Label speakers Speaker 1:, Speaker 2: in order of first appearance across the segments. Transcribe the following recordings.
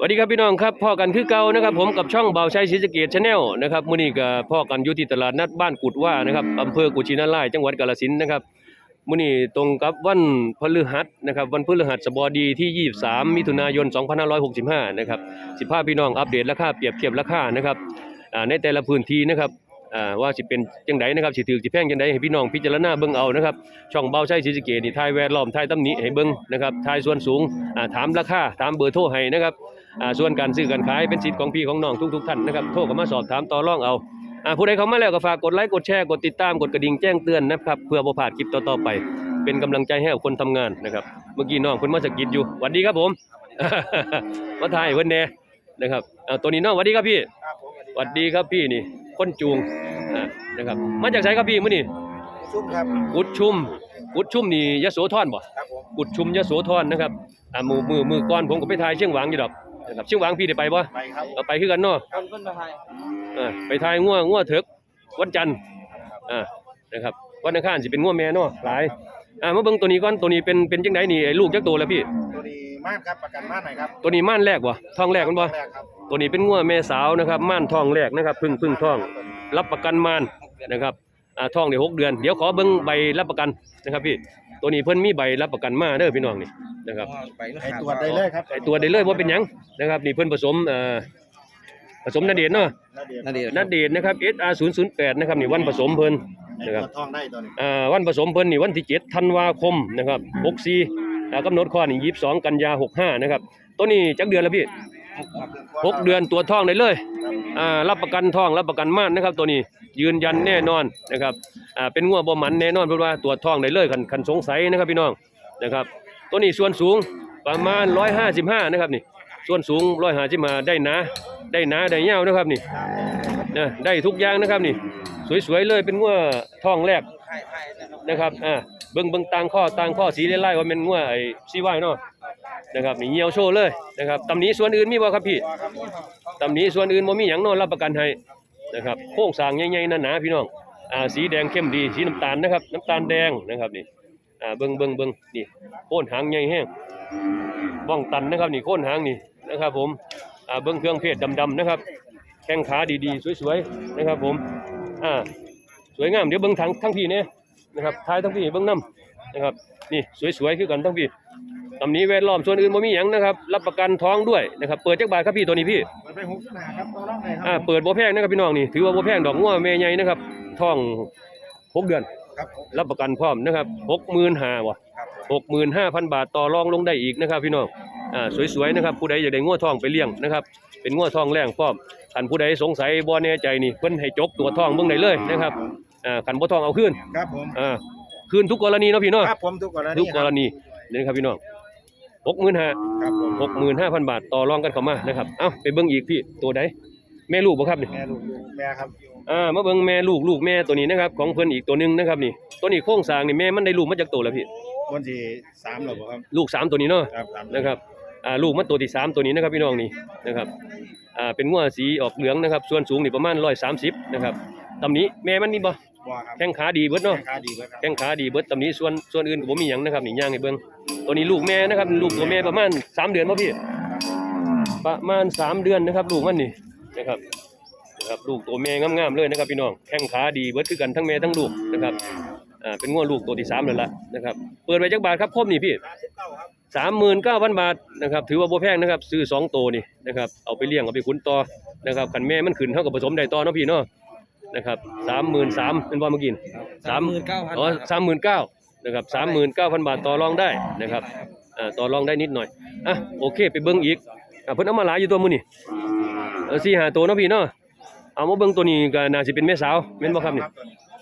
Speaker 1: สวัสดีครับพี่น้องครับพ่อกันคือเก่านะครับผมกับช่องเบาชัยศรีสะเกดชาแนลนะครับมื้อนี้ก็พ่อกันอยู่ที่ตลาดนัดบ้านกุดว่านะครับอำเภอกุชินารายจังหวัดกาฬสินธุ์นะครับมื้อนี้ตรงกับวันพฤหัสนะครับวันพฤหัสบดีที่ 23 มิถุนายน 2565 นะครับสิพาพี่น้องอัปเดตราคาเปรียบเทียบราคานะครับอ่าในแต่ละพื้นที่นะครับอ่าว่าสิเป็นจังไดนะครับสิถือสิแพงจังไดให้พี่น้องพิจารณาเบิ่งเอานะครับช่องเบาชัยศรีสะเกดนี่ทายแวดล้อมทายตำหนิให้เบิ่งนะครับทายส่วนสูงอ่าถามราคาถามเบอร์โทรให้นะครับ ส่วนการซื้อการขายเป็นสิทธิ์ของพี่ของน้องทุกๆท่านนะครับโทรเข้ามาสอบถามต่อรองเอาอ่าผู้ใดเข้ามาแล้วก็ฝากกดไลค์กดแชร์กดติดตามกดกระดิ่งแจ้งเตือนนะครับเพื่อบ่พลาดคลิปต่อๆไป เป็นกำลังใจให้กับคนทำงานนะครับ เมื่อกี้น้องเพิ่นมาสะกิดอยู่สวัสดีครับผมมาถ่ายเพิ่นแน่นะครับอ่าตัวนี้น้องสวัสดีครับพี่
Speaker 2: ครับผม
Speaker 1: สวัสดีครับพี่นี่คนจูงอ่านะครับมาจากไสครับพี่มื้อนี้
Speaker 2: ซุ่มครับ
Speaker 1: กุดชุมกุดชุมนี่ยโสธรบ่
Speaker 2: ครับผม
Speaker 1: กุดชุมยโสธรนะครับอ่ามือมือมือก่อนผมก็ไปถ่ายเชียงหวางอยู่ดอก นะครับเชียงหวางพี่ได้ไปบ่
Speaker 2: ไปครับ
Speaker 1: เอาไปคือกันเนาะ
Speaker 2: คนเพิ่นมาไทย
Speaker 1: อ่าไปทายงัวงัวเถิกวันจันทร์อ่านะครับวันอังคารสิเป็นงัวแม่เนาะหลายอ่ามาเบิ่งตัวนี้ก่อนตัวนี้เป็นเป็นจังไดนี่ไอ้ลูกจักโตแล้วพี่
Speaker 2: ตัวนี้ม่านครับประกันม่านไหนครับ
Speaker 1: ตัวนี้ม่านแรกบ่ท้องแรกมันบ่
Speaker 2: แรกครับ
Speaker 1: ตัวนี้เป็นงัวแม่สาวนะครับม่านท้องแรกนะครับเพึ่งเพึ่งท้อง รับประกันม่านนะครับอ่าท้องได้หกเดือน เดี๋ยวขอเบิ่งใบรับประกันนะครับพี่ ตัวนี้เพิ่นมีใบรับประกันมาเด้อพี่น้องนี่นะครับ
Speaker 2: ไอตรวจได้เลยครับ
Speaker 1: ไอ้ตัวได้เลยว่าเป็นหยังนะครับนี่เพิ่นผสมเอ่อผสมนาเดชน์เนาะ
Speaker 2: นาเดีย
Speaker 1: นาเดชน์นะครับ SR 008นะครับนี่วันผสมเพิ่น
Speaker 2: ไอ
Speaker 1: นะครับ
Speaker 2: ตัวทองได้ตัวนี้
Speaker 1: อ่าวันผสมเพิ่นนี่วันที่7ธันวาคมนะครับ64อ่ากำหนดข้อนี่22 กันยา65นะครับตัวนี้จักเดือนแล้วพี่ 6เดือนตัวท้องได้เลยอ่ารับประกันท้องรับประกันม่านนะครับ ตัวนี้ยืนยันแน่นอนนะครับอ่าเป็นงัวบ่หมันแน่นอนเพราะว่าตัวจท้องได้เลยคันคันสงสัยนะครับพี่น้องนะครับ ตัวนี้ส่วนสูงประมาณ155นะครับนี่ ส่วนสูง155ได้หนาได้หนาได้ยาวนะครับนี่นะได้ทุกอย่างนะครับนี่ สวยๆเลยเป็นงัวท้องแรกนะครับอ่าเบิ่งเบิ่งตางข้อตางข้อสีไล่ๆว่าเป็นงัวไอ้ซีไว้เนาะ นะครับนี่เหี่ยวโชว์เลยนะครับตำหนี้ส่วนอื่นมีบ่ครับพี่ตำหนี้ส่วนอื่นบ่มีหยังนาะรับประกันให้นะครับโครงสร้างใหญ่ๆหนาๆพี่น้องอ่าสีแดงเข้มดีสีน้ำตาลนะครับน้ำตาลแดงนะครับนี่อ่าเบิ่งเบิ่งเบิ่งนี่โคนหางใหญ่แห้งบ้องตันนะครับนี่โคนหางนี่นะครับผมอ่าเบิ่งเครื่องเพศดำๆนะครับแข้งขาดีๆสวยๆนะครับผมอ่าสวยงามเดี๋ยวเบิ้งทางทั้งพี่เนี่ยนะครับท้ายทั้งพี่เบิ้งน้ำนะครับนี่สวยๆคือกันทั้งพี่ ตำนี้แวดล้อมส่วนอื่นบ่มีหยังนะครับ รับประกันท้องด้วยนะครับ เปิดจักบาทครับพี่ตัวนี้พี่
Speaker 2: มันเป็นหกสิบห้าครับตัวรองไหนครั
Speaker 1: อ่าเปิดบ่แพงนะครับพี่น้องนี่ ถือว่าบ่แพงดอกงัวแม่ใหญ่นะครับท้องหกเดือน
Speaker 2: ครับผม
Speaker 1: รับประกันพร้อมนะครับหกหมื่นห้าว่ะ
Speaker 2: ครับ
Speaker 1: หกหมื่นห้าพันบาทต่อรองลงได้อีกนะครับ พี่น้อง อ่าสวยๆนะครับผู้ใดอยากได้งัวทองไปเลี้ยงนะครับ เป็นงัวทองแรงพร้อมคันผู้ใดสงสัยบ่แน่ใจนี่เพิ่นให้จกตัวทองเบิ่งได้เลยนะครับ อ่าคันบ่ทองเอาคืน
Speaker 2: ครับผม
Speaker 1: อ่าคืนทุกกรณีเนาะพี่เนาะ
Speaker 2: ครับผมทุกกรณี
Speaker 1: ทุกกรณีนี่ครับพี่น้อง หกหมื่นห้า
Speaker 2: ครับผม
Speaker 1: หกหมื่นห้าพันบาทต่อรองกันเข้ามานะครับเอ้าไปเบิ่งอีกพี่ตัวใดแม่ลูกบ่ครับนี่
Speaker 2: แม่ลูกแม่ครับ
Speaker 1: อ่ามาเบิ่งแม่ลูกลูกแม่ตัวนี้นะครับของเพิ่นอีกตัวหนึงนะครับนี่ตัวนี้โครงสร้างนี่แม่มันได้ลูกมาจากตัวแล้วพี่
Speaker 2: วันที่สามหรอครับ
Speaker 1: ลูกสามตัวนี้เนาะ
Speaker 2: ครับสาม
Speaker 1: นะครับ อ่า ลูกมันตัวที่สามตัวนี้นะครับพี่น้องนี่นะครับ อ่า เป็นงัวสีออกเหลืองนะครับ ส่วนสูงนี่ประมาณ130นะครับตำนี้แม่มันมีบ่
Speaker 2: บัวครับ
Speaker 1: แข้งขาดีเบิดเนาะ
Speaker 2: แข้งขาดีเบิดครับ
Speaker 1: แข้งขาดีเบิดตำนี้ส่วนส่วนอื่นก็บ่มีหยังนะครับนี่ย่างให้เบิ่งตัวนี้ลูกแม่นะครับ ลูกตัวแม่ประมาณสามเดือนบ่พี่ ประมาณสามเดือนนะครับ ลูกมันนี่นะครับนะครับลูกตัวแม่งามๆเลยนะครับพี่น้องแข้งขาดีเบิดคือกันทั้งแม่ทั้งลูกนะครับอ่าเป็นงัวลูกตัวที่สามแล้วล่ะนะครับเปิดไว้จักบาทครับครบนี่พี่สามหมื่นเก้าพันบาทนะครับถือว่าบ่แพงนะครับซื้อสองตัวนี่นะครับเอาไปเลี้ยงเอาไปขุนต่อนะครับขันแม่มันขึ้นเท่ากับผสมได้ต่อเนาะพี่เนาะ นะครับสามหมื่นสามเป็นว่าเมื่อกี้สามหมื่นเก้าพันอ๋อสามหมื่นเก้านะครับสามหมื่นเก้าพันบาทต่อรองได้นะครับอ่าต่อรองได้นิดหน่อยอะโอเคไปเบิ่งอีกอะเพิ่นเอามาหลายอยู่ตัวมื้อนี่เออสี่ห้าตัวเนาะพี่เนาะเอามาเบิ่งตัวนี้ก็น่าสิเป็นแม่สาวแม่นบ่ครับนี่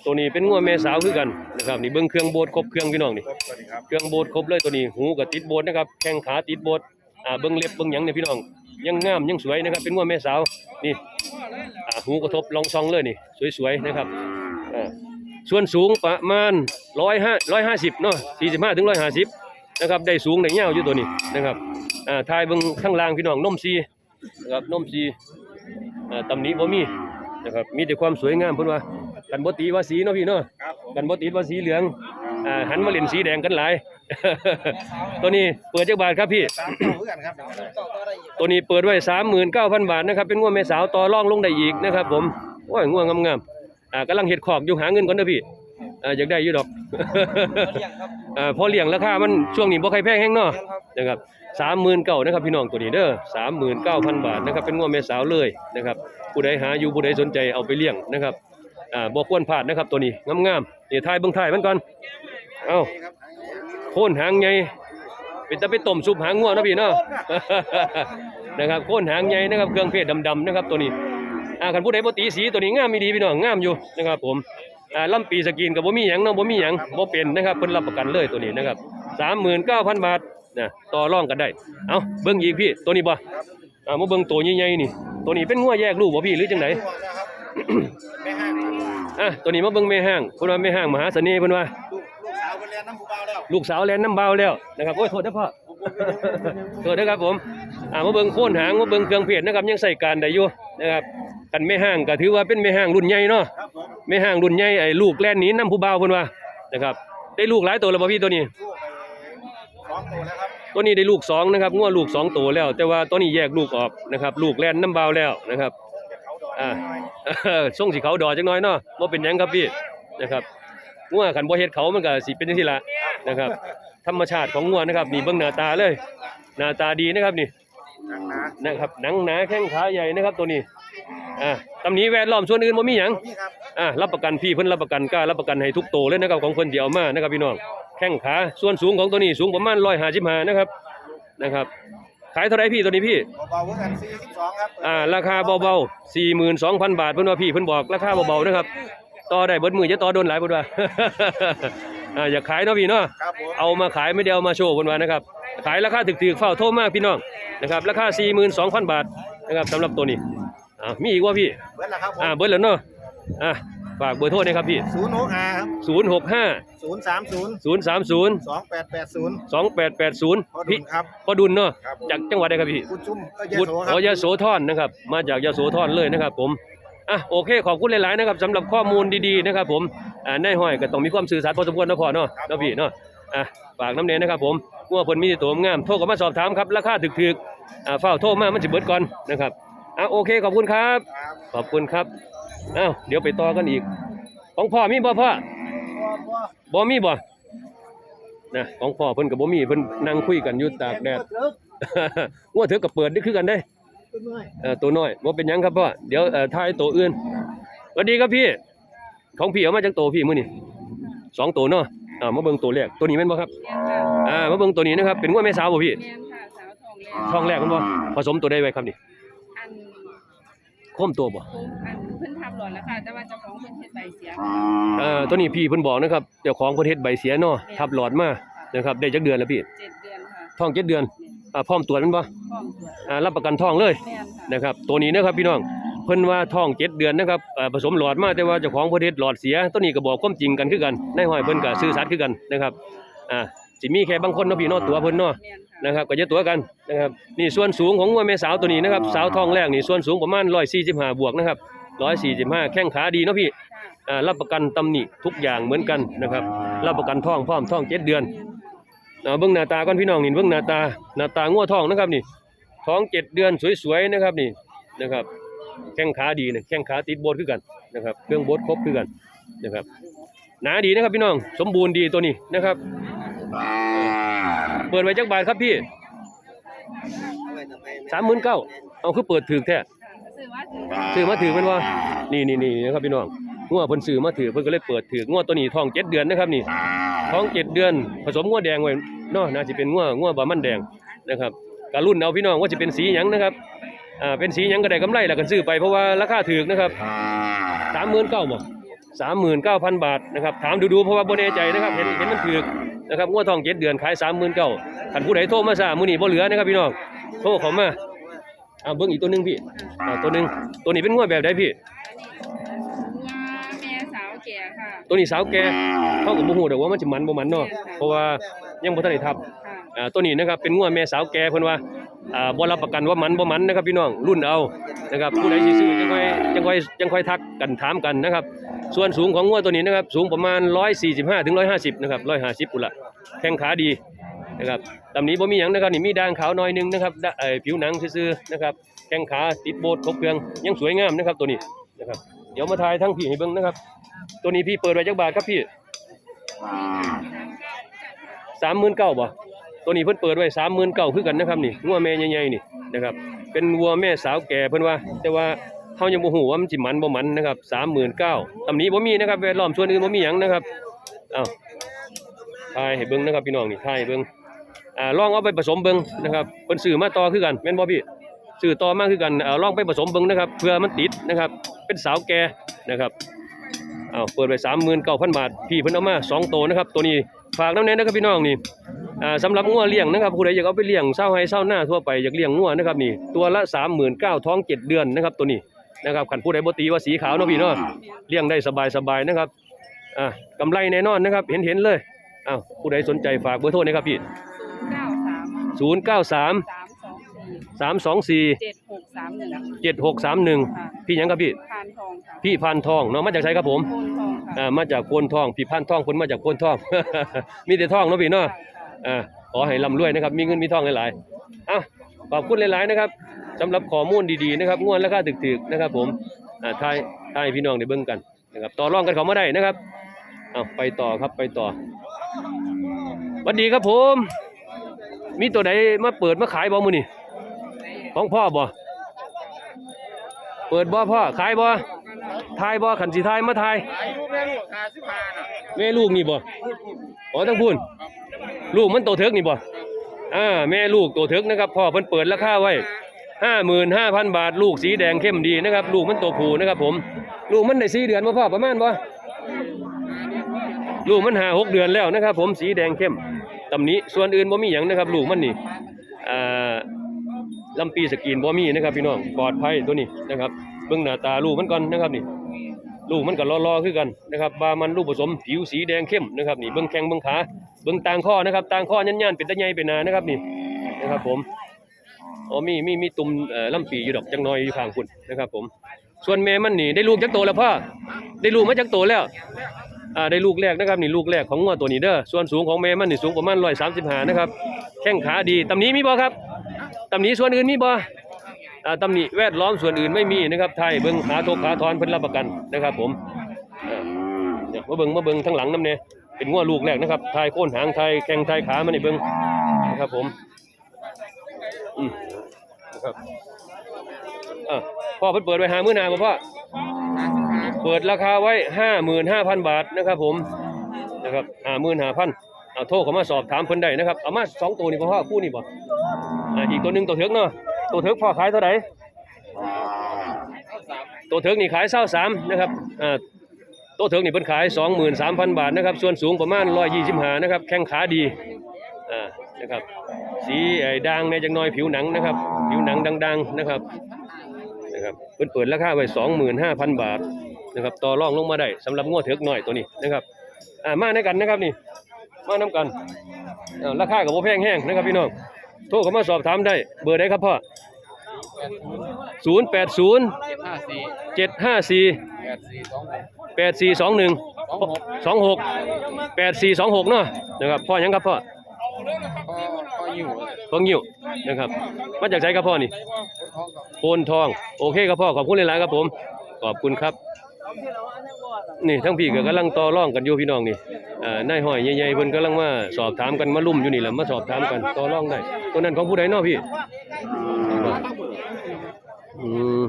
Speaker 1: ตัวนี้เป็นงัวแม่สาวคือกันนะครับนี่เบิ่งเครื่องโบดครบเครื่องพี่น้องนี่
Speaker 2: ครบตัวนี้ครับ
Speaker 1: เครื่องโบดครบเลยตัวนี้หูก็ติดโบดนะครับแข้งขาติดโบดอ่าเบิ้งเล็บเบิ้งหยังเนี่ยพี่น้อง ยังงามยังสวยนะครับ เป็นงัวแม่สาวนี่อ่าหูกระทบลองซองเลยนี่ สวยๆนะครับอ่าส่วนสูงประมาณร้อยห้าร้อยห้าสิบเนาะสี่สิบห้าถึงร้อยห้าสิบนะครับได้สูงได้ยาวอยู่ตัวนี้นะครับอ่าทายเบิ้งข้างล่างพี่น้องนมซีนะครับนมซีอ่าตำหนิบ่มีนะครับมีแต่ความสวยงามเพิ่นว่ากันบ่ตีว่าสีเนาะพี่เนาะ
Speaker 2: ครับผม
Speaker 1: กันบ่ติดว่าสีเหลืองอ่าหันมาเล่นสีแดงกันหลาย ตัวนี้เปิดจักบาทครับพี่
Speaker 2: สามเท่าเหมือนกันครับ
Speaker 1: ตัวนี้เปิดไว้39,000บาทนะครับ เป็นงัวแม่สาวต่อรองลงได้อีกนะครับ ผมโอ้ยงัวงามๆอ่ากำลังเฮ็ดขอกอยู่หาเงินก่อนเด้อพี่อ่าอยากได้อยู่ดอก อ่าพอเลี้ยงราคามันช่วงนี้บ่ค่อยแพงแฮงเนาะนะครับ39,000นะครับพี่น้องตัวนี้เด้อ39,000บาทนะครับเป็นงัวแม่สาวเลยนะครับผู้ใดหาอยู่ผู้ใดสนใจเอาไปเลี้ยงนะครับอ่าบ่ควรพลาดนะครับตัวนี้งามๆนี่ทายเบิ่งทายมันก่อนเอ้า โค่นหางใหญ่เป็นตะไปต้มซุปหางงัวเนะพี่เนาะ นะครับโค่นหางใหญ่นะครับเครื่องเพศดำๆนะครับตัวนี้อ่าคันผู้ใดบ่ตีสีตัวนี้งามมีดีพี่น้องงามอยู่นะครับผมอ่าลำปีสกินก็บ่มีหยังเนาะบ่มีหยังบ่เป็นนะครับเพิ่นรับประกันเลยตัวนี้นะครับ39,000 บาทนะต่อรองกันได้ เอาเบิ่งอีกพี่ตัวนี้บ่อ่ามาเบิ่งตัวใหญ่ๆนี่ ตัวนี้เป็นงัวแยกลูกบ่พี่หรือจังได
Speaker 2: แม่ห้างครับ
Speaker 1: อะตัวนี้มาเบิ่งแม่ห้างเพิ่นว่าแม่ห้างมหาเสน่ห์เพิ่นว่า
Speaker 2: เป็นเรียนน้ำผู้เบาแล้ว
Speaker 1: ลูกสาวแลนน้ำเบาแล้วนะครับโอ้ยโทษนะพ่อ โทษนะครับผมอ่ามาเบิ่งโค่นหางมาเบิ่งเครื่องเพชรนะครับยังใส่การได้อยู่นะครับกันแม่ห้างก็ถือว่าเป็นแม่ห้างรุ่นใหญ่เนาะ
Speaker 2: ครับผม
Speaker 1: แม่ห้างรุ่นใหญ่ไอ้ลูกแล่นหนี้น้ำผู้บ่าวเพิ่นว่านะครับได้ลูกหลายตัวแล้วบ่พี่ตัวนี้
Speaker 2: ลูกไปสองตัวแล้วครับ
Speaker 1: ตัวนี้ได้ลูกสองนะครับงัวลูกสองตัวแล้ว แต่ว่าตัวนี้แยกลูกออกนะครับลูกแล่นน้ำบ่าวแล้วนะครับ
Speaker 2: เขาดอก
Speaker 1: อ่า
Speaker 2: น้อย
Speaker 1: ส่งสีเขาดอจักหน้อยเนาะบ่เป็นหยังครับพี่นะครับ งัวคันบ่เฮ็ดเขามันก็สิเป็นจังซี่ล่ะนะครับ ธรรมชาติของงัวนะครับนี่เบิ่งหน้าตาเลย หน้าตาดีนะครับนี่
Speaker 2: หนักหนา
Speaker 1: นะครับหนังหนาแข้งขาใหญ่นะครับตัวนี้อ่าตำหนี้แวดล้อมส่วนอื่นบ่มีหยัง
Speaker 2: พี่ครับ
Speaker 1: อ่ารับประกันพี่เพิ่นรับประกันกล้ารับประกันให้ทุกโตวเลยนะครับของเพิ่นที่เอามานะครับพี่น้องแข้งขาส่วนสูงของตัวนี้สูงประมาณ155นะครับนะครับขายเท่าไหร่พี่ตัวนี้พี่
Speaker 2: เบาๆเหมือนกันสี่สิบสองครับ
Speaker 1: อ่าราคาเบาๆ42,000บาทเพิ่นว่าพี่เพิ่นบอกราคาเบาๆนะครับ ต่อได้เบิดมือจะต่อโดนหลายเพิ่นว่า อ่าอยากขายเนาะพี่เนาะ
Speaker 2: ครับผม
Speaker 1: เอามาขายไม่ได้เอามาโชว์เพิ่นว่านะครับขายราคาถึกๆเฝ้าโทรมากพี่น้องนะครับราคา 42,000 บาทนะครับสำหรับตัวนี้อ่ามีอีกว่าพี่
Speaker 2: เบิดแล้วครับผม
Speaker 1: อ่าเบิดแล้วเนาะอะฝากเบอร์โทรหนะครับพี่
Speaker 2: ศูนย์หกห้าครับ
Speaker 1: 065
Speaker 2: ศูนย์สามศูนย์
Speaker 1: 030
Speaker 2: สองแปดแปดศูนย์
Speaker 1: 2880
Speaker 2: พอดุ
Speaker 1: พี่
Speaker 2: ลครับ
Speaker 1: พอดุลเนาะ
Speaker 2: ครับผม
Speaker 1: จากจังหวัดใดครับพี่
Speaker 2: กุดชุ่มเอ้ย
Speaker 1: บุตร
Speaker 2: ยโสค
Speaker 1: อ๋
Speaker 2: รับ
Speaker 1: อยโสธรนะครับ มาจากยโสธรเลยนะครับผม อะโอเคขอบคุณหลายๆนะครับสำหรับข้อมูลดีๆนะครับผมอ่าในห้อยก็ต้องมีความสื่อสารพอสมควรเนาะพ่อเนาะเนาะพี่เนาะอะฝากน้ำเนยนะครับผมงัวเพิ่นมีตัวงามโทรเข้ามาสอบถามครับราคาถึกๆอ่าเฝ้าโทรมามันสิเบิดก่อนนะครับอะโอเคขอบคุณครับ
Speaker 2: ครับ
Speaker 1: ขอบคุณครับอ้าวเดี๋ยวไปต่อกันอีก ของพ่อมีบ่พ่อบ่มีบ่นะของพ่อเพิ่นกับบ่มีเพิ่นนั่งคุยกันอยู่ตากแดดงัวเถือก็เปิดได้คือกันได้ เอ่อตัวน้อยบ่เป็นหยังครับพ่อเดี๋ยวเอ่อทายตัวอื่นสวัสดีครับพี่ ของพี่เอามาจากตัวพี่มื้อนี้สองตัวเนาะอ่ามาเบิ่งตัวแรกตัวนี้แม่นบ่ครับ
Speaker 3: แม่นค่ะ
Speaker 1: อ่ามาเบิ่งตัวนี้นะครับเป็นงัวแม่สาวบ่พี่
Speaker 3: แม่นค่ะสาวทองแรก
Speaker 1: ท้องแรกแม่นบ่ผสมตัวใดไว้ครับนี่
Speaker 3: อัน
Speaker 1: โคมตัวบ่
Speaker 3: คงอันเพิ่นทับหลอนแล้วค่ะ แต่ว่าเจ้าของเพิ่นเฮ็ดใบเสีย
Speaker 1: เอ่อตัวนี้พี่เพิ่นบอกนะครับเจ้าของเพิ่นเฮ็ดใบเสียเนาะทับหลอดมานะครับได้จักเดือนแล้วพี่
Speaker 3: เจ็ดเดือนค่ะ
Speaker 1: ท้องเจ็ดเดือน อ่าพร้อมตรวจแม่นบ่
Speaker 3: พร้อมตรวจ
Speaker 1: อ่ารับประกันท้องเลย
Speaker 3: แม่นค่ะ
Speaker 1: นะครับ ตัวนี้นะครับพี่น้องเพิ่นว่าท้องเจ็ดเดือนนะครับเอ่อผสมหลอดมาแต่ว่าเจ้าของประเทศหลอดเสียตัวนี้ก็บอกความจริงกันคือกันในห้อยเพิ่นก็ซื่อสัตย์คือกันนะครับอ่าสิมีแค่บางคนเนาะพี่เนาะตัวเพิ่นเนาะ
Speaker 3: แม่นค่ะ
Speaker 1: นะครับก็จะตัวกันนะครับนี่ส่วนสูงของงัวแม่สาวตัวนี้นะครับสาวท้องแรกนี่ส่วนสูงประมาณ145บวกนะครับ145 แข้งขาดีเนาะพี่
Speaker 3: ค่ะ
Speaker 1: อ่ารับประกันตำหนิทุกอย่างเหมือนกันนะครับรับประกันท้องพร้อมท้องเจ็ดเดือน อ่าเบิ่งหน้าตาก่อนพี่น้องนี่เบิ่งหน้าตาหน้าตางัวท้องนะครับนี่ท้องเจ็ดเดือนสวยๆนะครับนี่นะครับ แข้งขาดีนะแข้งขาติดโบดคือกันนะครับเครื่องโบดครบคือกันนะครับหนาดีนะครับพี่น้องสมบูรณ์ดีตัวนี้นะครับเอ่อเปิดไว้จักบาทครับพี่สามหมื่นเก้าเอาคือเปิดถือแท้
Speaker 3: ซื้อว่าถือ
Speaker 1: ซื้อมาถือเป็นว่า นี่นี่นี่นะครับพี่น้อง งัวเพิ่นซื้อมาถือเพิ่นก็เลยเปิดถืองัวตัวนี้ท้องเจ็ดเดือนนะครับนี่ท้องเจ็ดเดือน ผสมงัวแดงไว้เนาะน่าจะเป็นงัวงัวบามันแดงนะครับกรุ่นเอาพี่น้องว่าจะเป็นสีหยังนะครับอ่าเป็นสีหยังก็ได้กำไรแล้วกันซื้อไปเพราะว่าราคาถูกนะครับสามหมื่นเก้าบ่สามหมื่นเก้าพันบาทนะครับถามดูๆเพราะว่าบ่แน่ใจนะครับเห็นเห็นมันถูกนะครับงัวทองเจ็ดเดือนขายสามหมื่นเก้าคันผู้ใดโทรมาซะมื้อนี้บ่เหลือนะครับพี่น้องโทรเข้ามาอ่าเบิ่งอีกตัวหนึงพี่อ่าตัวหนึงตัวนี้เป็นงัวแบบใดพี่ ตัวนี้สาวแก่เขาก็บ่ฮู้ดอกว่ามันสิมันบ่มันเนาะเพราะว่ายังบ่ทันได้ทับอ่าตัวนี้นะครับเป็นงัวแม่สาวแก่เพิ่นว่าอ่าบ่รับประกันว่ามันบ่มันนะครับพี่น้องรุ่นเอานะครับผู้ใดสิซื้อจังค่อยจังค่อยจังค่อยทักกันถามกันนะครับ ส่วนสูงของงัวตัวนี้นะครับสูงประมาณ 145ถึง150นะครับ150ปุ่นละแข้งขาดีนะครับตำนี้บ่มีหยังนะครับนี่มีด่างขาวหน่อยหนึงนะครับดะเอ่อผิวหนังซื่อๆนะครับแข้งขาติดโบดครบเครื่องยังสวยงามนะครับตัวนี้นะครับ ดี๋ยวมาถ่ายทั้งพี่ให้เบิ่งนะครับ ตัวนี้พี่เปิดไว้จักบาทครับพี่39,000บ่ตัวนี้เพิ่นเปิดไว้39,000คือกันนะครับนี่งัวแม่ใหญ่ๆนี่นะครับ เป็นวัวแม่สาวแก่เพิ่นว่า แต่ว่าเฮายังบ่ฮู้ว่ามันสิมันบ่มันนะครับ39,000ตำนี้บ่มีนะครับแวดล้อมส่วนอื่นบ่มีหยังนะครับอ้าวถ่ายให้เบิ่งนะครับพี่น้องนี่ถ่ายให้เบิ่งอ่าลองเอาไปผสมเบิ่งนะครับเพิ่นซื้อมาต่อคือกันแม่นบ่พี่ ซื้อต่อมากคือกันเอาลองไปผสมเบิ่งนะครับเพื่อมันติดนะครับเป็นสาวแก่นะครับเอาเปิดไว้39,000บาทพี่เพิ่นเอามาสองโตวนะครับตัวนี้ฝากน้ำแน่นะครับพี่น้องนี่อ่าสำหรับงัวเลี้ยงนะครับผู้ใดอยากเอาไปเลี้ยงเศร้าให้เศร้าหน้าทั่วไปอยากเลี้ยงงัวนะครับนี่ตัวละ39,000ท้อง7เดือนนะครับตัวนี้นะครับขันผู้ใดบ่ตีว่าสีขาวเนาะพี่เนาะเลี้ยงได้สบายๆนะครับอ่ากำไรแน่นอนนะครับเห็นเห็นๆเลยอ้าวผู้ใดสนใจฝากเบอร์โทรนะครับพี่
Speaker 3: ศูนย์เก้าสาม สามสองสี่
Speaker 1: 324
Speaker 3: เจ็ดหกสามหนึ่ง
Speaker 1: 7631
Speaker 3: ค่ะ
Speaker 1: พี่หยังครับพี่
Speaker 3: พานทองค่ะ
Speaker 1: พี่พันทองเนาะมาจากไสครับผม
Speaker 3: โคนทองค่ะ
Speaker 1: อ่ามาจากโพนทอง พี่พันทองเพิ่นมาจากโพนทอง มีแต่ทองเนาะพี่เนาะ อ่าขอให้ร่ำรวยนะครับ มีเงินมีทองหลายๆอะขอบคุณหลายๆนะครับสำหรับข้อมูลดีๆนะครับงวดราคาถึกๆนะครับ ผมอ่าทายทายให้พี่น้องได้เบิ่งกันนะครับต่อรองกันเขามาได้นะครับเอาไปต่อครับไปต่อสวัสดีครับผม มีตัวใดมาเปิดมาขายบ่มื้อนี่ ของพ่อบ่เปิดบ่พ่อขายบ่ทายบ่ขันสิทายมาทาย
Speaker 2: แม่ลูกขาสิบานะ
Speaker 1: แม่ลูกนี่บ่อ๋อทั้งพูนลูกมันโตเถิกนี่บ่อ่าแม่ลูกโตเถิกนะครับพ่อเพิ่นเปิดราคาไว้ห้าหมื่นห้าพันบาท ลูกสีแดงเข้มดีนะครับ ลูกมันโตผูนะครับผม ลูกมันได้สี่เดือนบ่พ่อประมาณบ่ลูกมันหาหกเดือนแล้วนะครับ ผมสีแดงเข้มตำนี้ส่วนอื่นบ่มีหยังนะครับ ลูกมันนี่ ลำปีสกรีนบ่มีนะครับพี่น้องปลอดภัยตัวนี้นะครับเบิ่งหน้าตาลูกมันก่อนนะครับนี่ลูกมันก็รอๆคือกันนะครับบามันลูกผสมผิวสีแดงเข้มนะครับนี่เบิ้องแข้งเบิ้องขาเบิ้องตางข้อนะครับตางข้อยันๆเป็นตะไยเป็นนานะครับนี่นะครับผมอ๋อมีมีมีตุ่มเออลำปีอยู่ดอกจังน้อยอยู่ข้างคุณนะครับผมส่วนแม่มันนี่ได้ลูกจักโตแล้วพ่อได้ลูกมาจักโตแล้วอ่าได้ลูกแรกนะครับนี่ลูกแรกของงัวตัวนี้เด้อส่วนสูงของแม่มันนี่สูงประมาณ135นะครับแข้งขาดีตำนี้มีบ่ครับ ตำหนี้ส่วนอื่นมีบ่ตำหนิแวดล้อมส่วนอื่นไม่มีนะครับไทยเบิ่งขาทกขาทอนเพิ่นรับประกันนะครับ ผมอ่าเนี่ยมาเบิ่งมาเบิ่งทั้งหลังน้ำเนี่ยเป็นงัวลูกแรกนะครับไทยโค่นหางไทยแข้งทยขามันนี่เบิ่งนะครับผมอืมนะครับอ่าพ่อเพิ่นเปิดไว้หามื้อหนาบ่พ่อเปิดราคาไว้55,000บาทนะครับ ผมนะครับ55,000เอาโทรเข้ามาสอบถามเพิ่นได้นะครับเอามาสองตัวนี่บ่พ่อคู่นี่บ่ อ่าอีกตัวหนึงตัวเถิกเนาะตัวเถิกพอขายเท่าไหร่ตัวเถิกนี่ขายเศร้าสามนะครับอ่าตัวเถิกนี่เพิ่นขายสองหมื่นสามพันบาทนะครับ ส่วนสูงประมาณร้อยยี่สิบหานะครับ แข้งขาดีอ่านะครับ สีไอ้ด่างในจังน้อยผิวหนังนะครับ ผิวหนังดัง ๆนะครับนะครับเพิ่นเปิดราคาไว้สองหมื่นห้าพันบาทนะครับ ต่อรองลงมาได้สำหรับงวดเถิกหน่อยตัวนี้นะครับอ่ามาในกันนะครับนี่ มานํกันราคากับโบแพงแห้งนะครับพี่น้อง โทรเข้ามาสอบถามได้ เบอร์ใดครับพ่อศูนย์แปดศูนย์
Speaker 2: ห้าสี่
Speaker 1: เจ็ดห้าสี่
Speaker 2: แปดสี่สองหก
Speaker 1: แปดสี่สองหนึ่ง
Speaker 2: สองหก
Speaker 1: แปดสี่สองหกเนาะนะครับพ่อหยังครับพ่อ
Speaker 2: พ่อพ่ออยู่
Speaker 1: พ่องิ้วนะครับมาจากไสครับพ่อนี่โพนทอง โอเคครับพ่อขอบคุณหลายๆครับผม ขอบคุณครับ นี่ทั้งพี่ก็กำลังต่อร่องกันอยู่พี่น้องนี่นายห้อยใหญ่ๆเพิ่นกำลังมาสอบถามกันมาลุ่มอยู่นี่แหละมาสอบถามกันต่อร่องได้ตัวนั้นของผู้ใดนาะพี่อืม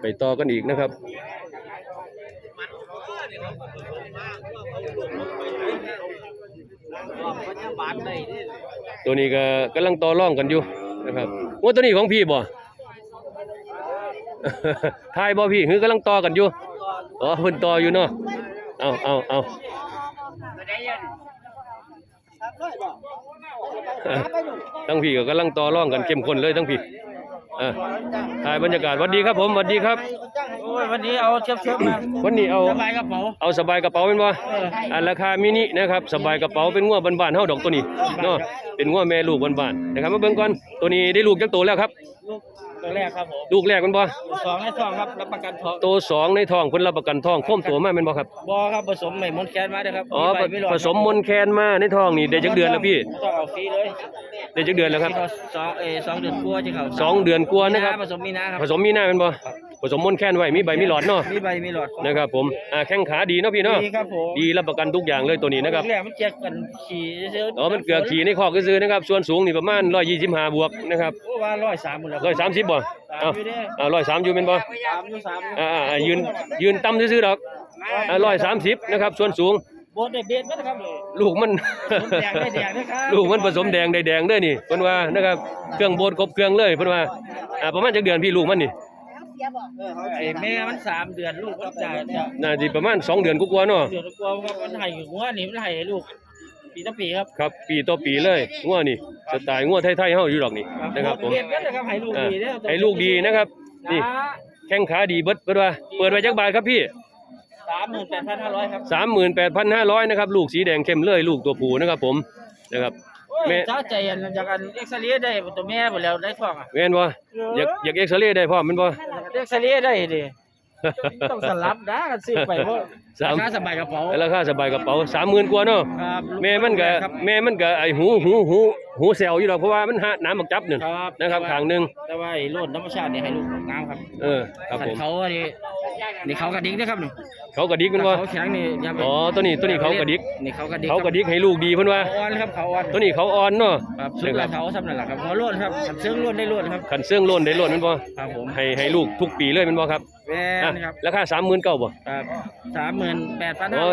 Speaker 1: ไปต่อกันอีกนะครับตัวนี้ก็กำลังต่อร่องกันอยู่นะครับว่าตัวนี้ของพี่บ่ทายบ่พี่คือกำลังต่อกันอยู่ อ๋อเพิ่นต่ออยู่เนาะเอาเอาเอาทั้งพี่ก็กำลังต่อร่องกันเข้มข้นเลยทั้งพี่อ่าถ่ายบรรยากาศสวัสดีครับผมสวัสดีครับ
Speaker 2: โอ้ยวันนี้เอาเชิบเชิบมา
Speaker 1: วันนี้เอา
Speaker 2: สบายกระเป๋า
Speaker 1: เอาสบายกระเป๋าเป็นบ่อ่าราคามินินะครับสบายกระเป๋าเป็นงัวบ้านๆเฮาดอกตัวนี้เนาะเป็นงัวแม่ลูกบ้านๆนะครับมาเบิ่งก่อนตัวนี้ได้ลูกจักโตแล้วครับ
Speaker 2: ลูก ตัวแรกครับผม
Speaker 1: ลูกแรกมันบ่
Speaker 2: ตัวสองในท้องครับรับประกันทอง
Speaker 1: ตัวสองในท้องเพิ่นรับประกันท้องโค้มตัวมาแม่นบ่ครับ
Speaker 2: บอครับผสมใหม่มนต์แคนมาเด้อครับ
Speaker 1: อ๋อ
Speaker 2: ใบไม่หลอด
Speaker 1: ผสมมนต์แคนมาในท้องนี่ได้จักเดือนแล้วพี่
Speaker 2: ต้องเอาฟรีเลย
Speaker 1: ได้จักเดือนแล้วครับ
Speaker 2: ที่เขาสองเออสองเดือนกลัวาที่เขา
Speaker 1: สองเดือนกว่านะครับ
Speaker 2: ผสมมีนาครับ
Speaker 1: ผสมมีหน้าแม่นบ่ ผสมมนต์แคนไว้มีใบมีหลอดเนาะ
Speaker 2: มีใบมีหลอด
Speaker 1: นะครับผมอ่าแข้งขาดีเนาะพี่เนาะ
Speaker 2: ดีครับผม
Speaker 1: ดีรับประกันทุกอย่างเลยตัวนี้นะครับ
Speaker 2: แรกมันเจ็บกันขี่ซื้อ
Speaker 1: อ๋อมันเกือกขี่ในคอกซื้อๆนะครับส่วนสูงนี่ประมาณ125บวกนะครับ
Speaker 2: โอ้ว่าร้อยสามหมดแล้ว
Speaker 1: 130บ่
Speaker 2: สาม
Speaker 1: เอ้า
Speaker 2: อยู่เด้อ
Speaker 1: อ่า103อยู่แม่นบ่
Speaker 2: สามอยู่สามอยู่
Speaker 1: อ่าอ่ายืนยืนต่ำซื่อๆดอกอ่า130นะครับส่วนสูง
Speaker 2: โบดได้เบ็ดไหมนะครับเลย
Speaker 1: ลูกมัน
Speaker 2: ผสมแดงได้แดงนะครับ
Speaker 1: ลูกมันผสมแดงได้แดงเด้อนี่เพิ่นว่านะครับเครื่องโบดครบเครื่องเลยเพิ่นว่าอ่าประมาณจักเดือนพี่ลูกมันนี่
Speaker 2: ไอ้แม่มันสามเดือนลูกมันจ่ายเนี่ย
Speaker 1: น่าสิประมาณสองเดือนกว่าๆเนาะ
Speaker 2: เดือนกลัวครับมันให้หัวนี่มันให้ลูกปีต่อปีครับ
Speaker 1: ครับปีต่อปีเลยงัวนี่สไตล์งัวไทยๆเฮาอยู่ดอกนี่นะครับผม
Speaker 2: เบ็ดกันนะครับให้ลูก
Speaker 1: อ่า
Speaker 2: ดีเด้อ
Speaker 1: ให้ลูกดีนะครับนี่
Speaker 2: นะ
Speaker 1: แข้งขาดีเบิดเบิดว่าเปิดไว้จักบาทครับพี่
Speaker 2: สามหมื่นแปดพันห้าร้อยครับ
Speaker 1: 38,500นะครับลูกสีแดงเข้มเลยลูกตัวผู้นะครับผมนะครับ
Speaker 2: โอ้ย
Speaker 1: แม่
Speaker 2: เจ้าใจอันจากอันเอ็กซเรย์ได้ตัวแม่หมดแล้วได้ท้องอะ
Speaker 1: แม่นบ่อยากอยากเอ็กซเรย์ได้พร้อมแม่นบ่
Speaker 2: เอ็กซเรย์ได้ดิต้องสลับนะกันซื้อไปเพราะ
Speaker 1: สาม
Speaker 2: ราคาสบายกระเป๋า
Speaker 1: ราคาสบายกระเป๋า30,000กว่าเนาะ
Speaker 2: ครับ
Speaker 1: แม่มันก็
Speaker 2: ครับ
Speaker 1: แม่มันก็ไอหูหูหูหูแซวอยู่ดอกเพราะว่ามันหาน้ำบักจับนึง
Speaker 2: ครับ
Speaker 1: นะครับข้างหนึง
Speaker 2: แต่ว่าไอ้โลดธรรมชาตินี่ให้ลูกน้ำครับ
Speaker 1: เออครับผม
Speaker 2: เขาอันนี้นี่เขากระดิกนะครับนี่
Speaker 1: เขากระดิกแมันบ่
Speaker 2: เขาแข็งนี่อย่าไป
Speaker 1: อ๋อตัวนี้ตัวนี้เขากระดิก
Speaker 2: นี่เขากระดิก
Speaker 1: เขากระดิกให้ลูกดีเพิ่นว่า
Speaker 2: เขาอ่อนครับเขาอ่อน
Speaker 1: ตัวนี้เขาอ่อนเนาะ
Speaker 2: ครับซึ่ง
Speaker 1: นะครับ
Speaker 2: เขาสำนั่นแหละครับเขาโลดครับขันเสื้อโลดได้โลดครับ
Speaker 1: คันเสื่องโล้นได้โล้นแมันบ่
Speaker 2: ครับผม
Speaker 1: ให้ให้ลูกทุกปีเลยแมันบ่ครับ
Speaker 2: แม่
Speaker 1: อะ
Speaker 2: นครับ
Speaker 1: ราคา39,000บ่
Speaker 2: ครับสามหมื่นแปดพัน
Speaker 1: อ๋อ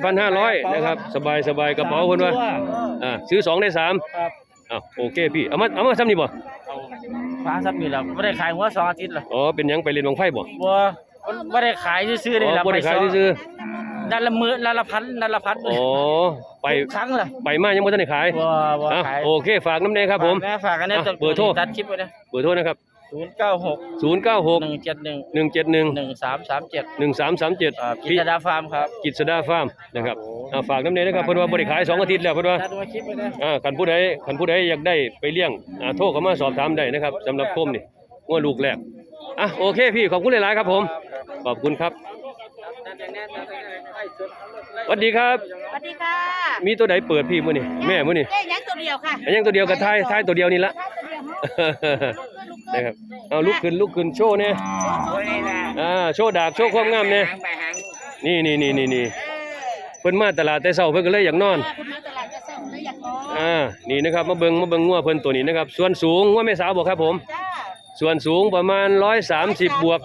Speaker 1: 38,500นะครับสบายสบายกระเป๋าเพิ่นว่าอ่าซื้อสองได้สาม
Speaker 2: ครับ
Speaker 1: อ้าวโอเคพี่เอามาเอามาซ้ำนี่บ่
Speaker 2: เอาฟ้าซับมีแล้วไม่ได้ขายหัวสองอาทิตย์หรอ
Speaker 1: อ๋อเป็นหยังไปเล่นบังไฟบ่
Speaker 2: บัว มันไม่ได้ขายซื้อๆ
Speaker 1: อ๋
Speaker 2: เลย
Speaker 1: อ
Speaker 2: ละ
Speaker 1: บ่ได้ขายซื้อ
Speaker 2: นั่นละมือนั่นละพันนั่นละพัน
Speaker 1: ๆอ๋อไป
Speaker 2: ทุกครั้งเลย
Speaker 1: ไปมายังบ่ทันได้ขาย
Speaker 2: บัวบัว
Speaker 1: อะ
Speaker 2: ขาย
Speaker 1: โอเคฝากน้ำแดงครับผม
Speaker 2: แม่ฝากกันเนี่ย
Speaker 1: อะเบอร์โทร
Speaker 2: ตัดคลิปไว้นะ
Speaker 1: เบอร์โทรนะครับ
Speaker 2: ศูนย์เก้าหก
Speaker 1: 096
Speaker 2: หนึ่งเจ็ดหนึ่ง
Speaker 1: 171
Speaker 2: หนึ่งสามสามเจ็ด
Speaker 1: 1337
Speaker 2: กิจดาฟาร์มครับ
Speaker 1: กิจสดาฟาร์มนะครับอ่าฝากน้ำแดงนะครับเพิ่นว่าบ่ได้ขายสองอาทิตย์แล้วเพิ่นว่า
Speaker 2: ตัดไว้คลิปไว้นะ
Speaker 1: อ่าคันผู้ใดคันผู้ใดอยากได้ไปเลี้ยงอ่าโทรเข้ามาสอบถามได้นะครับสำหรับโคมนี่งัวลูกแรก อะโอเคพี่ขอบคุณหลายๆครับผม ขอบคุณครับสวัสดีครับ
Speaker 3: สวัสดีค่ะ
Speaker 1: มีตัวใดเปิดพี่มื้อนี่แม่มื้อนี่
Speaker 3: เลขยักษ์ตัวเดียวค่ะ
Speaker 1: อันยังตัวเดียวกับท้ายท้ายตัวเดียวนี่ละ
Speaker 3: ถ้าตัวเดียวลูกขึ้นลูกขึ้น
Speaker 1: นะครับเอาลุกขึ้นลุกขึ้นโชว์เนี่ยอ่าโชว์ดาบโชว์ความงามเนี่ยนี่นี่นี่นี่นี่เพิ่นมาตลาดแต่เช้าเพิ่นก็เลยอยากนอน
Speaker 3: คุณมาตลาดจะส่งเลยอยากนอน
Speaker 1: อ่านี่นะครับมาเบิงมาเบิงงัวเพิ่นตัวนี้นะครับ ส่วนสูงงัวแม่สาวบอกครับผม
Speaker 3: จ้า
Speaker 1: ส่วนสูงประมาณ 130 บวก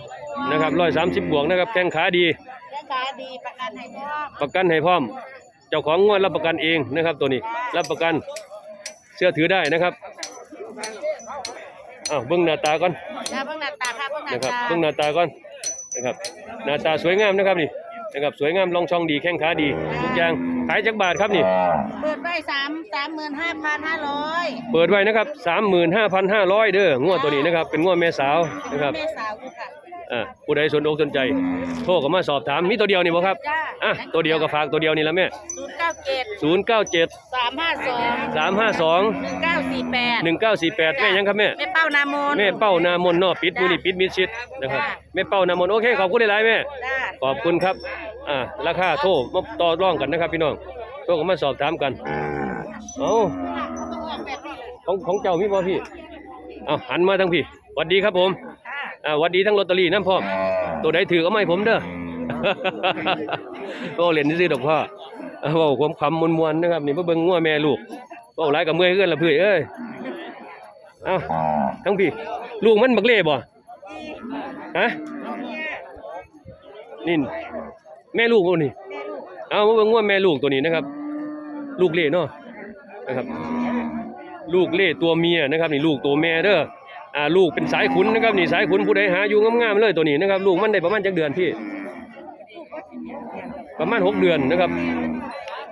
Speaker 1: นะครับ130 บวกนะครับแข้งขาดี
Speaker 3: เรื่องขาดีประกันให้พ่อ
Speaker 1: ประกันให้พร้อม เจ้าของงัวรับประกันเองนะครับตัวนี้รับประกันเชื่อถือได้นะครับอ้าวเบิ่งหน้าตาก่อน
Speaker 3: จ้าเพิ่งหน้าตาค่ะเพิ่งหน้า
Speaker 1: นะครับ
Speaker 3: ตา
Speaker 1: เบิ่งหน้าตาก่อนนะครับหน้าตาสวยงามนะครับนี่นะครับสวยงามลองช่องดีแข้งขาดีทุกอย่าง ขายจักบาทครับนี่
Speaker 3: เปิดไว้สามสามหมื่นห้าพันห้าร้อย
Speaker 1: เปิดไว้นะครับ 35,500 เด้องวดตัวนี้นะครับ เป็นงวดแม่สาวนะครับ
Speaker 3: แม่สาวกูค่ะ
Speaker 1: อ่าผู้ใดสนอกสนใจโทรเข้ามาสอบถามมีตัวเดียวนี่บ่ครับ
Speaker 3: จ้า
Speaker 1: อะตัวเดียวก็ฝากตัวเดียวนี่ละแม่
Speaker 3: ศูนย์เก้าเจ็ด
Speaker 1: 097
Speaker 3: สามห้าสอง
Speaker 1: 352
Speaker 3: หนึ่งเก้าสี่แปด
Speaker 1: 1948แม่ยังครับแม่
Speaker 3: แม่เป้านามน
Speaker 1: แม่เป้านามนเนาะปิดมื้อนี้ปิดมิดชิดนะครับแม่เป้านามนโอเคขอบคุณหลายๆแม่
Speaker 3: จ้า
Speaker 1: ขอบคุณครับ อ่า ราคาโทรมาต่อรองกันนะครับพี่น้องโทรเข้ามาสอบถามกัน เอ้าของของเจ้ามีบ่พี่ เอาหันมาทางพี่สวัสดีครับผม
Speaker 3: ค่ะ
Speaker 1: อ่าหวัดดีทั้งลอตเตอรี่น้ำพ่อมตัวใดถือก็ไม่ผมเด้อก็เล่นซื้อๆดอกพ่อเอาเว้าความคำมวนๆนะครับนี่มาเบิ่งงัวแม่ลูกเว้าหลายกับเมื่อยเกินละเพื่อยเอ้ยเอ้าทั้งพี่ลูกมันบักเล่บ่ฮะนี่แม่ลูกบ่นี่เอามาเบิ่งงัวแม่ลูกตัวนี้นะครับ ลูกเล่เนาะนะครับ ลูกเล่ตัวเมียนะครับ นี่ลูกตัวแม่เด้อ อ่าลูกเป็นสายขุนนะครับนี่สายขุนผู้ใดหาอยู่งามๆเลยตัวนี้นะครับลูกมันได้ประมาณจักเดือนพี่ ประมาณหกเดือนนะครับ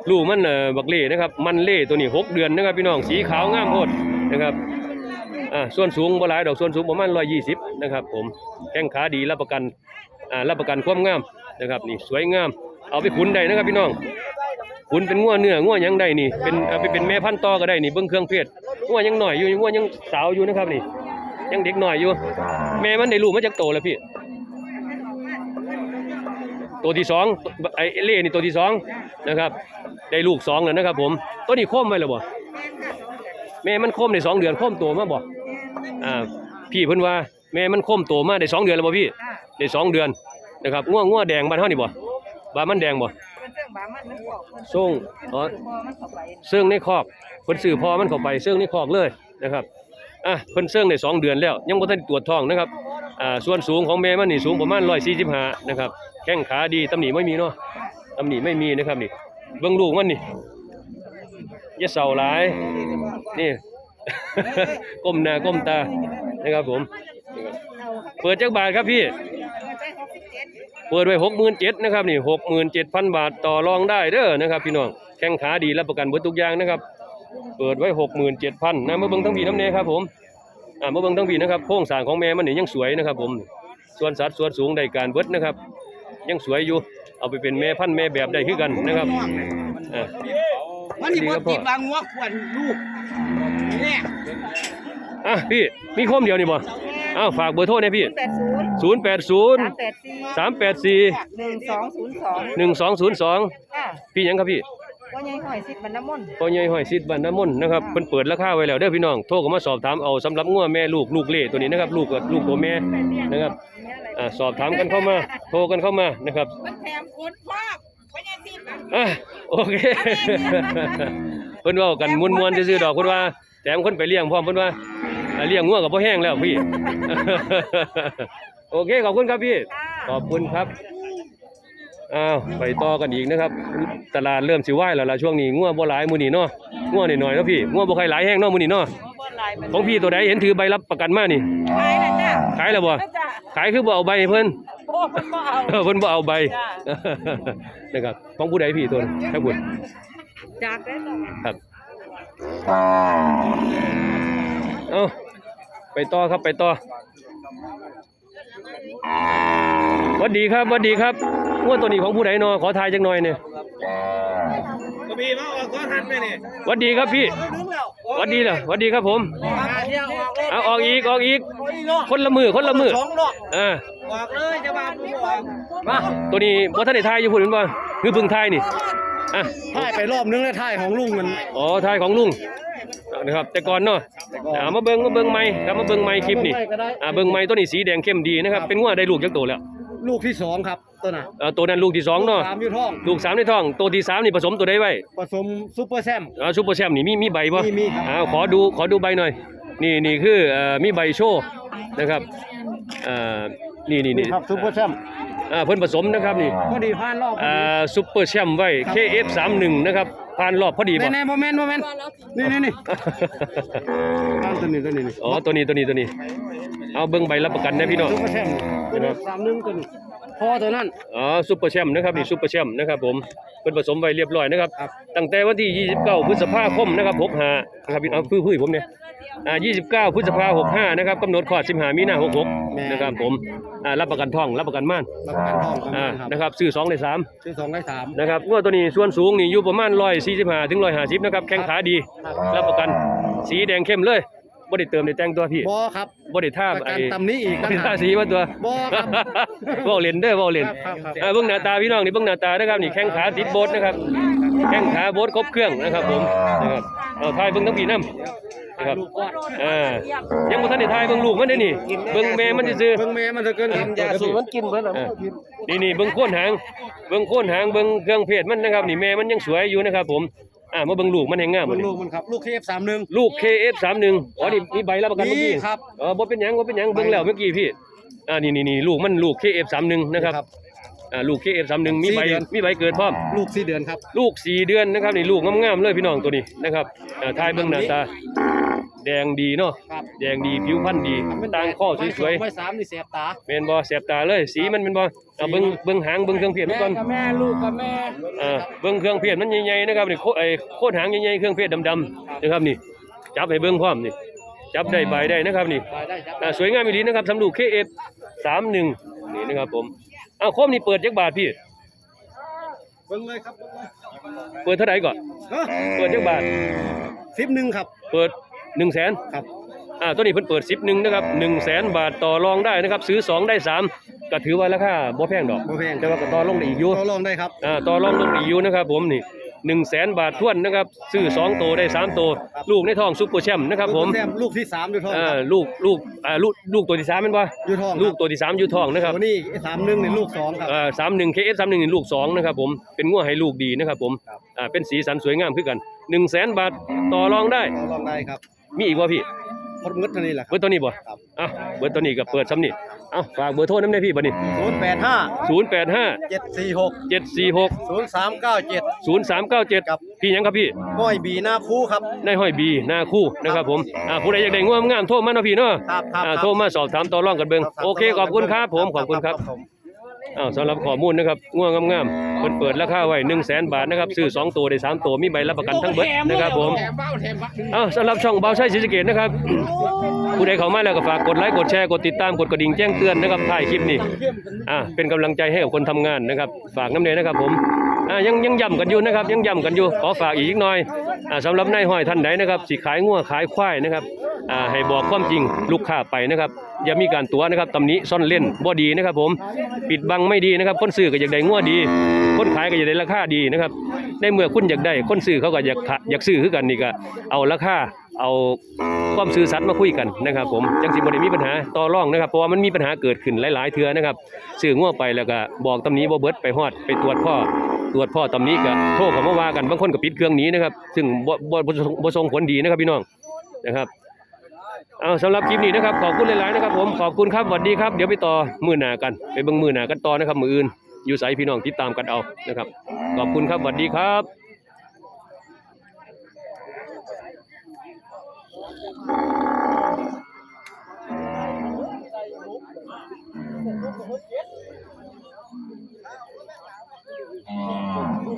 Speaker 1: ลูกมันเอ่อบักเล่นะครับมันเล่ตัวนี้หกเดือนนะครับพี่น้องสีขาวงามโพดนะครับอ่าส่วนสูงบ่หลายดอกส่วนสูงประมาณ120นะครับผมแข้งขาดีรับประกันอ่ารับประกันความงามนะครับนี่สวยงาม เอาไปขุนได้นะครับพี่น้องขุนเป็นงัวเนื้องัวหยังได้นี่เป็นเอาไปเป็นแม่พันธุ์ต่อก็ได้นี่เบิ่งเครื่องเพศงัวยังหน่อยอยู่งัวยังสาวอยู่นะครับนี่ ยังเด็กหน่อยอยู่ แม่มันได้ลูกมาจากโตแล้วพี่ ตัวที่สองไอ้เล่นี่ตัวที่สองนะครับ ได้ลูกสองแล้วนะครับ ผมตัวนี้โค้มไว้แล้วบ่แม่มันโค้มได้สองเดือนโค้มโตมาบ่อ่าพี่เพิ่นว่าแม่มันโค้มโตมาได้สองเดือนแล้วบ่พี่ได้สองเดือนนะครับง่วงง่วแดงบ้านเฮานี่บ่บ้านมันแดงบ่
Speaker 3: เป็นเครื่องบามันมันบอกคน
Speaker 1: ส่งอ๋อ
Speaker 3: พอมันเข้าไป
Speaker 1: เสื่องในคอกเพิ่นซื้อพอมันเข้าไปเสื่องในคอกเลยนะครับ อะเพิ่นเสื่องได้สองเดือนแล้ว ยังบ่ทันตรวจท้องนะครับอ่าส่วนสูงของแม่มันนี่สูงประมาณ145นะครับแข้งขาดีตำหนิไม่มีเนาะตำหนิไม่มีนะครับนี่เบิ่งลูกมันนี่ย่าเศร้าหลายนี่ ก้มหน้าก้มตานะครับผม เปิดจักบาทครับพี่ เปิดไว้หกหมื่นเจ็ดนะครับนี่หกหมื่นเจ็ดพันบาทต่อรองได้เด้อนะครับ พี่น้องแข้งขาดีรับประกันเบิดทุกอย่างนะครับ เปิดไว้หกหมื่นเจ็ดพันนะมาเบิ่งทั้งพี่น้ำเนครับผมอ่ามาเบิ่งทั้งพี่นะครับโครงสร้างของแม่มันนี่ยังสวยนะครับ ผม ส่วนสัดส่วนสูงได้การเบิดนะครับ ยังสวยอยู่ เอาไปเป็นแม่พันธุ์แม่แบบได้คือกันนะครับอ่า
Speaker 2: มันนี่บ่ติดบางงัวควรลูกเนี่ย
Speaker 1: อะพี่มีโคมเดียวนี่บ่อ้าวฝากเบอร์โทรหน่อยพี่
Speaker 3: แปดศูนย์
Speaker 1: ศูนย์แปดศูนย์
Speaker 3: สามแปดสี่
Speaker 1: สามแปดสี่
Speaker 3: หนึ่งสองศูนย์สอง
Speaker 1: หนึ่งสองศูนย์สอง
Speaker 3: ค่ะ
Speaker 1: พี่หยังครับพี่
Speaker 3: ว่าใหญ่หอยสิบมันน้ำมนต์
Speaker 1: พ่อใหญ่ห้อยซิดบ้านน้ำมนต์นะครับเพิ่นเปิดราคาไว้แล้วเด้อพี่น้องโทรเข้ามาสอบถามเอาสำหรับงัวแม่ลูกลูกเล่ตัวนี้นะครับ ลูกกับลูกตัวแม่นะครับอ่าสอบถามกันเข้ามา โทรกันเข้ามานะครับ
Speaker 3: มันแถมคนพอกว่าใหญ่สิบอะ
Speaker 1: อะโอเคเพิ่นเว้ากันมวนๆซื่อๆดอกเพิ่นว่าแถมคนไปเลี้ยงพร้อมเพิ่นว่าอ่าเลี้ยงงัวก็บ่แห้งแล้วพี่ โอเคขอบคุณครับพี่ ขอบคุณครับ อ้าวไปต่อกันอีกนะครับ ตลาดเริ่มสิว่ายแล้วล่ะช่วงนี้งัวบ่หลายมื้อนี้เนาะงัวน้อยๆเนาะพี่งัวบ่ค่อยหลายแห้งเนาะมื้อนี้เนาะ
Speaker 3: บ่หลายมัน
Speaker 1: ของพี่ตัวใดเห็นถือใบรับประกันมานี่
Speaker 3: ขายแล้วจ้ะ
Speaker 1: ขายแล้วบ่
Speaker 3: แล้วจ้ะ
Speaker 1: ขายคือบ่เอาใบให้เพิ่น
Speaker 3: โอ้มันบ่เอา
Speaker 1: เออเพิ่นบ่เอาใบ
Speaker 3: จ้ะ
Speaker 1: นะครับของผู้ใดพี่ตัวนั้นครับคุณ
Speaker 3: จากได้จ้ะ
Speaker 1: ครับเอาไปต่อครับไปต่อ หวัดดีครับหวัดดีครับงัวตัวนี้ของผู้ใดเนาะขอทายจักหน่อยเนี่ย
Speaker 2: ก็มีมาออกก็ทันไปนี่
Speaker 1: หวัดดีครับพี่
Speaker 2: ดึงแล้ว
Speaker 1: หวัดดีล่ะหวัดดีครับผม
Speaker 2: มาเที่ยวออกเลย
Speaker 1: เอาออกอีกออกอีก
Speaker 2: โอ้ยเนาะ
Speaker 1: คนละมือคนละมือ
Speaker 2: สองรอบ
Speaker 1: อ่า
Speaker 2: ออกเลยจะมาผู้ออกมา
Speaker 1: ตัวนี้บ่ทันได้ทายอยู่พุ่นแม่นบ่คือเพิ่งทายนี่อะ
Speaker 2: ถ่ายไปรอบนึงแล้วถ่ายของลุงมัน
Speaker 1: อ๋อทายของลุง นะครับแต่ก่อนเนาะอ่ามาเบิ่งมาเบิ่งใหม่ครับมาเบิ่งใหม่คลิปนี่อ่าเบิ่งใหม่ตัวนี้สีแดงเข้มดีนะครับเป็นงัวได้ลูกจักโตแล้ว
Speaker 2: ลูกที่สองครับตัวน่ะ
Speaker 1: เอ่อตัวนั้นลูกที่สองเนาะ
Speaker 2: สามอยู่ท้อง
Speaker 1: ลูกสามในท้องตัวที่สามนี่ผสมตัวใดไว้
Speaker 2: ผสมซุปเปอร์แซม
Speaker 1: อ่าซุปเปอร์แชมป์นี่มีมีใบบ่
Speaker 2: มีมีครับ
Speaker 1: อ่าขอดูขอดูใบหน่อย นี่นี่คือเอ่อมีใบโชว์นะครับอ่านี่นี่นี่
Speaker 2: ครับซุปเปอร์แซม
Speaker 1: อ่าเพิ่นผสมนะครับนี่
Speaker 2: พอดีผ่านรอบ
Speaker 1: อ่าซุปเปอร์แชมป์ไว้ KF31 นะครับ ผ่านรอบพอดี
Speaker 2: ใน
Speaker 1: บ่
Speaker 2: ในโมเมนต์โมเมนต์นี่นี่นี่ผ่านตัวนี้ตัวนี้นี่
Speaker 1: อ๋อตัวนี้ตัวนี้ตัวนี้ เอาเบิ่งใบรับประกันนะพี่น้อง
Speaker 2: ซุปเปอร์แซมตัวนี้สามหนึ่งตัวนี้ พอตัวนั้น
Speaker 1: อ๋อซุปเปอร์แชมป์นะครับนี่ซุปเปอร์แชมป์นะครับผมเป็นผสมไว้เรียบร้อยนะครับ
Speaker 2: ครับ
Speaker 1: ตั้งแต่วันที่ 29 พฤษภาคมนะครับ65นะครับพี่เอาพื้นๆผมเนี่ยอ่า29 พฤษภาคม65นะครับกำหนดคลอด15มีนา66นะครับผมอ่ารับประกันท้องรับประกันม่าน
Speaker 2: รับประกันทองประ
Speaker 1: อ่า
Speaker 2: มาณครับ
Speaker 1: นะครับซื้อ2ใน
Speaker 2: ซื้อสองได้สาม
Speaker 1: 3นะครับงวดตัวนี้ส่วนสูงนี่อยู่ประมาณ145ถึง150นะครับแข้งขาดีรับประกันสีแดงเข้มเลย บ่ได้เติมได้แต่งตัวพี่
Speaker 2: บอครับ
Speaker 1: บ่ได้ท่า
Speaker 2: ประ
Speaker 1: ไอ้
Speaker 2: กันตำนี้อีก
Speaker 1: บ่
Speaker 2: ต่าง
Speaker 1: ได้
Speaker 2: หา
Speaker 1: ท่าก สีว่าตัว
Speaker 2: บ่ครับ
Speaker 1: เว้าเล่นเด้อเว้าเล่น
Speaker 2: ครับครับ
Speaker 1: อ่าเบิ่งหน้าตาพี่น้องนี่เบิ่งหน้าตานะครับนี่แข้งขาติดโบสนะครับ แข้งขาโบสครบเครื่องนะครับผมนะครับเอาทายเบิ่งทั้งปีน้ำนะครับ
Speaker 2: ลูกก่อน
Speaker 1: อ่ายังบ่ทันได้ทายเบิ่งลูกมันเด้อนี่เบิ่งแม่มันซื่อ
Speaker 2: เบิ่งแม่มันจะเกินกินยาสูบมันกินเพิ่น
Speaker 1: ๆอ่านี่นี่เบิ่งโคนหางเบิ่งโคนหางเบิ่งเครื่องเพศมันนะครับนี่แม่มันยังสวยอยู่นะครับผม อ่ามาเบิ่งลูกมันแห่งงาม
Speaker 2: เบิ่
Speaker 1: บ่
Speaker 2: ง
Speaker 1: นี่
Speaker 2: ลูกมันครับลูก KF31
Speaker 1: ลูก KF31 อ๋อนี่มีใบรับประกันเมื่อกี้
Speaker 2: นี่ครับ
Speaker 1: เออบ่เป็นหยังบ่เป็นหยังเบิ่งแล้วเมื่อกี้พี่อ่านี่นี่นี่ลูกมันลูก KF31 นะครับ อ่าลูก KF31 มีใบ
Speaker 2: สี่เดือน
Speaker 1: มีใบเกิดพร้อม
Speaker 2: ลูก4เดือนครับ
Speaker 1: ลูก4เดือนนะครับนี่ลูกงามๆเลยพี่น้องตัวนี้นะครับอ่าทายเบิ่งหน้าตา แดงดีเนาะ
Speaker 2: ครับ
Speaker 1: แดงดีผิวพรรณดีตางข้อสวย
Speaker 2: ไว้สามนี่เสียบตา
Speaker 1: ๆแม่นบ่แสบตาเลยสีมันเป็นบ่อ่าเบิ่งเบิ่งหางเบิ่งเครื่องเพชรมันก่อน
Speaker 2: กับแม่ลูกกับแม่
Speaker 1: อ่าเบิ่งเครื่องเพชรมันใหญ่ๆนะครับนี่โคไอ้โคตรหางใหญ่ๆเครื่องเพชรดำๆนะครับนี่ จับให้เบิ่งพร้อมนี่ จับได้ใบได้นะครับนี่
Speaker 2: ไปได้ครับ
Speaker 1: อ่าสวยงามอีหลีนะครับสำลูก KF31 นี่นะครับผม อ้าวโคมนี่เปิดจักบาทพี่
Speaker 2: เบิ่งเลยครับ
Speaker 1: เปิดเท่าไหร่ก่อน
Speaker 2: ฮะ
Speaker 1: เปิดจักบาท
Speaker 2: สิบหนึ่งครับ
Speaker 1: เปิด1 0 0 0 0 0
Speaker 2: ครับ
Speaker 1: อ่าตัวนี้เพิ่นเปิด10หนึงนะครับ100,000บาทต่อรองได้นะครับ ซื้อ 2 ได้ 3 ก็ถือว่าราคาบ่แพงดอก
Speaker 4: บ่แพง
Speaker 1: แต่ว่าก็ต่อรองได้อีกอยู่
Speaker 4: เราลองได้ครับ
Speaker 1: อ่าต่อรองลงได้อีกอยู่นะครับผมนี่ 100,000บาททวนนะครับ ซื้อ2ตัวได้3ตัวลูกในท้องซุปเปอร์แชมป์นะครับ ผม
Speaker 4: แซมลูกที่สามอยู่ท้อง
Speaker 1: อ่า
Speaker 4: ครับ
Speaker 1: ลูกลูกอ่าลูกลูกตัวที่3แม่นบ่
Speaker 4: อยู่ท้อง
Speaker 1: ลูกตัวที่3อยู่ท้องนะครับ
Speaker 4: ตัวนี้ไอ้สามหนึ่งนี่ลูกสองครับ
Speaker 1: อ่า31 KS 31นี่ลูก2นะครับผมเป็นงัวให้ลูกดีนะครับผม
Speaker 4: ครับ
Speaker 1: อ่าเป็นสีสันสวยงามคือกัน100,000บาทต่อรองได้
Speaker 4: เราลองได้ครับ
Speaker 1: มีอีกบ่พี่
Speaker 4: พดงึดเท่านี้แหละค
Speaker 1: เบอ
Speaker 4: รับ
Speaker 1: ร์ตัวนี้บ่
Speaker 4: ครับ
Speaker 1: อะเบอร์ตัวนี้ก็เปิดซ้ำนี่เอ้าฝากเบอร์โทรนำได้พี่บัดนี้
Speaker 4: ศูนย์แปดห้า
Speaker 1: 085
Speaker 4: เจ็ดสี่หก
Speaker 1: 746
Speaker 4: ศูนย์สามเก้าเจ็ด
Speaker 1: 0397
Speaker 4: ครับ
Speaker 1: พี่หยังครับพี่
Speaker 4: ก้อยบีหน้าคู่ครับ
Speaker 1: นายห้อยบีหน้าคู่นะครับผมอ่าผู้ใดอยากได้ง่วงงามโทรมาเนาะพี่เนาะ
Speaker 4: ครับครับ
Speaker 1: อ่า
Speaker 4: ครับ
Speaker 1: โทรมาสอบถามต่อรองกันเบิ่ง
Speaker 4: รับ
Speaker 1: โอเคขอบคุณครับผมขอบคุณครับ
Speaker 4: ผม
Speaker 1: อ้าวสำหรับข้อมูลนะครับง่วงงามๆเพิ่นเปิดราคาไว้100,000บาทนะครับซื้อ2ตัวได้3ตัวมีใบรับประกันทั้งเบิดนะครับผมอ้าวสำหรับช่องเบาใช้ศรีสะเกษนะครับผู้ใดเข้ามาแล้วก็ฝากกดไลค์กดแชร์กดติดตามกดกระดิ่งแจ้งเตือนนะครับถ่ายคลิปนี้อ่าเป็นกำลังใจให้กับคนทำงานนะครับ ฝากน้ำเนยนะครับผม อ่ายังยังย้ำกันอยู่นะครับ ยังย้ำกันอยู่ขอฝากอีกนิดหน่อยอ่าสำหรับนายห้อยท่านใดนะครับสิขายงัวขายควายนะครับอ่าให้บอกความจริงลูกค้าไปนะครับ อย่ามีการตัวนะครับตำหนิซ่อนเล่นบ่ดีนะครับ ผมปิดบังไม่ดีนะครับ คนซื้อก็อยากได้งัวดี คนขายก็อยากได้ราคาดีนะครับในเมื่อคุณอยากได้คนซื้อเขาก็อยากขะอยากซื้อคือกันนี่ก็เอาราคาเอาความซื่อสัตย์มาคุยกันนะครับ ผมจังสิบ่ได้มีปัญหาต่อรองนะครับเพราะว่ามันมีปัญหาเกิดขึ้นหลาย ๆ เทื่อนะครับซื้องัวไปแล้วก็บอกตำหนิบ่เบิดไปฮอดไปตรวจพ่อ ตรวจพ่อตำหนิก็โทรเขามาว่ากันบางคนก็ปิดเครื่องหนี้นะครับ ซึ่งบ่บ่บ่บ่ส่งผลดีนะครับพี่น้องนะครับเอาสำหรับคลิปนี้นะครับขอบคุณหลายๆนะครับผมขอบคุณครับสวัสดีครับเดี๋ยวไปต่อมือหนากัน ไปเบิ่งมือหนากันต่อนะครับ มืออื่นอยู่ใสพี่น้องติดตามกันเอานะครับ ขอบคุณครับสวัสดีครับ Oh.